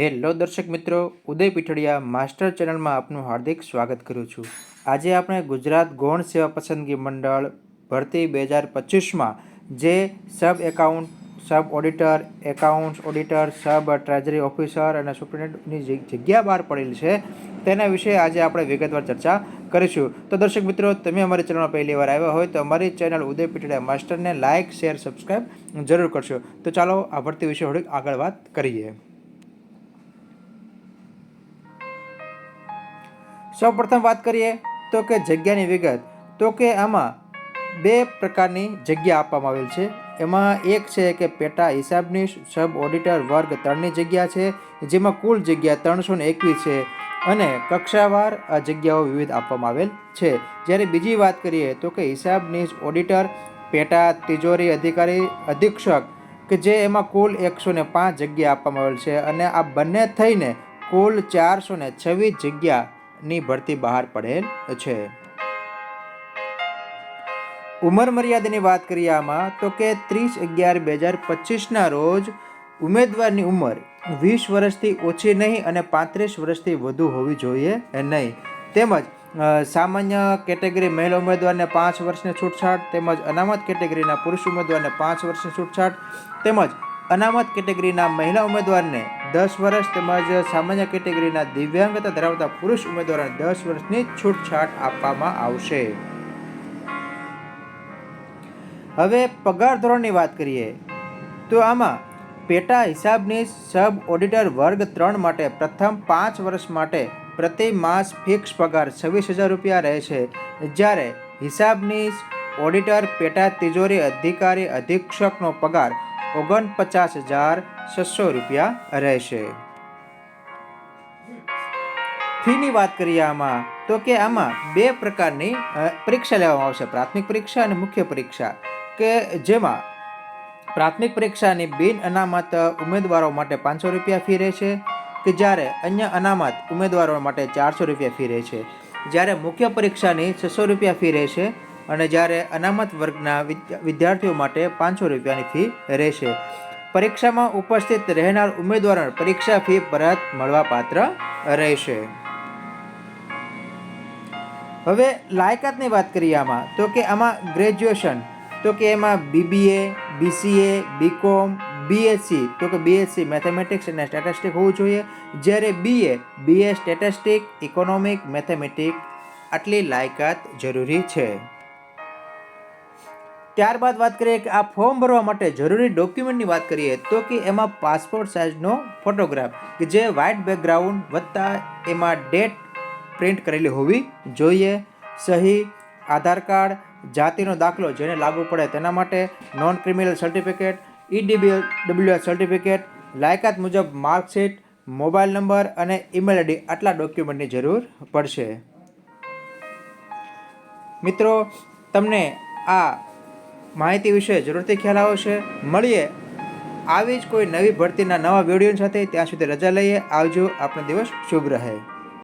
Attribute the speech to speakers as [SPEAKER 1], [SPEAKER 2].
[SPEAKER 1] Hello દર્શક મિત્રો, ઉદય Pithadiya master ચેનલમાં આપનું હાર્દિક સ્વાગત કરું છું. આજે આપણે ગુજરાત ગૌણ સેવા પસંદગી મંડળ ભરતી બે હજાર પચીસમાં જે sub account, sub auditor, accounts auditor, sub treasury officer અને સુપ્રિન્ટેન્ડન્ટની જગ્યા બહાર પડેલી છે, તેના વિશે આજે આપણે વિગતવાર ચર્ચા કરીશું. તો દર્શક મિત્રો, તમે અમારી ચેનલમાં પહેલી વાર આવ્યા હોય તો અમારી ચેનલ ઉદય પીઠડિયા માસ્ટરને લાઇક, શેર સબસ્ક્રાઈબ જરૂર કરશો. તો ચાલો આ ભરતી વિશે થોડીક આગળ વાત કરીએ. સૌ પ્રથમ વાત કરીએ તો કે જગ્યાની વિગત. તો કે આમાં બે પ્રકારની જગ્યા આપવામાં આવેલ છે. એમાં એક છે કે પેટા હિસાબની સબ ઓડિટર વર્ગ ત્રણની જગ્યા છે, જેમાં કુલ જગ્યા ત્રણસો ને એકવીસ છે અને કક્ષાવાર આ જગ્યાઓ વિવિધ આપવામાં આવેલ છે. જ્યારે બીજી વાત કરીએ તો કે હિસાબની ઓડિટર, પેટા તિજોરી અધિકારી, અધિક્ષક, કે જે એમાં કુલ એકસો ને પાંચ જગ્યા આપવામાં આવેલ છે અને આ બંને થઈને કુલ ચારસો ને છવ્વીસ જગ્યાની ભરતી બહાર પડેલ છે. ઉંમર મર્યાદાની વાત કરીએ આમાં, તો કે ત્રીસ અગિયાર બે હજાર પચીસના રોજ ઉમેદવારની ઉંમર વીસ વર્ષથી ઓછી નહીં અને પાંત્રીસ વર્ષથી વધુ હોવી જોઈએ નહીં. તેમજ સામાન્ય કેટેગરી મહિલા ઉમેદવારને પાંચ વર્ષની છૂટછાટ, તેમજ અનામત કેટેગરીના પુરુષ ઉમેદવારને પાંચ વર્ષની છૂટછાટ, તેમજ અનામત કેટેગરીના મહિલા ઉમેદવારને દસ વર્ષ તેમજ સામાન્ય કેટેગરીના દિવ્યાંગતા ધરાવતા પુરુષ ઉમેદવારોને દસ વર્ષની છૂટછાટ આપવામાં આવશે. હવે પગાર ધોરણની વાત કરીએ, તો આમાં પેટા હિસાબની સબ ઓડિટર વર્ગ ત્રણ માટે પ્રથમ પાંચ વર્ષ માટે પ્રતિ માસ ફિક્સ પગાર છવ્વીસ હજાર રૂપિયા રહે છે. જ્યારે હિસાબની ઓડિટર પેટા તિજોરી અધિકારી અધિક્ષકનો પગાર ઓગણપચાસ હજાર છસો રૂપિયા રહેશે. ફીની વાત કરીએ આમાં, તો કે આમાં બે પ્રકારની પરીક્ષા લેવામાં આવશે. પ્રાથમિક પરીક્ષા અને મુખ્ય પરીક્ષા, કે જેમાં પ્રાથમિક પરીક્ષાની બિન અનામત ઉમેદવારો માટે પાંચસો રૂપિયા ફી રહેશે, કે જ્યારે અન્ય અનામત ઉમેદવારો માટે ચારસો રૂપિયા ફી રહેશે. જ્યારે મુખ્ય પરીક્ષાની છસો રૂપિયા ફી રહેશે અને જ્યારે અનામત વર્ગના વિદ્યાર્થીઓ માટે પાંચસો રૂપિયાની ફી રહેશે. પરીક્ષામાં ઉપસ્થિત રહેનાર ઉમેદવારોને પરીક્ષા ફી પરત મળવાપાત્ર રહેશે. હવે લાયકાતની વાત કરીએ આમાં, તો કે આમાં ગ્રેજ્યુએશન, તો કે એમાં બીબીએ, બીસીએ, બીકોમ, બીએસસી, તો કે બીએસસી મેથેમેટિક્સ અને સ્ટેટિસ્ટિક હોવું જોઈએ. જ્યારે BA BA statistic economic mathematic આટલી લાયકાત જરૂરી છે. ત્યારબાદ વાત કરીએ કે આ ફોર્મ ભરવા માટે જરૂરી ડોક્યુમેન્ટની વાત કરીએ તો કે એમાં પાસપોર્ટ સાઇઝનો ફોટોગ્રાફ કે જે વ્હાઇટ બેકગ્રાઉન્ડ વત્તા એમાં ડેટ પ્રિન્ટ કરેલી હોવી જોઈએ. સહી, આધાર કાર્ડ, જાતિનો દાખલો જેને લાગુ પડે તેના માટે નોન ક્રિમિનલ સર્ટિફિકેટ ઈડીબી ડબલ્યુએસ સર્ટિફિકેટ, લાયકાત મુજબ માર્કશીટ, મોબાઈલ નંબર અને ઈમેલ આઈડી આટલા ડોક્યુમેન્ટની જરૂર પડશે. મિત્રો, તમને આ માહિતી વિશે જરૂરથી ખ્યાલ આવશે. મળીએ. આવી જ કોઈ નવી ભરતીના નવા વીડિયો સાથે ત્યાં સુધી રજા લઈએ. આવજો. આપનો દિવસ શુભ રહે.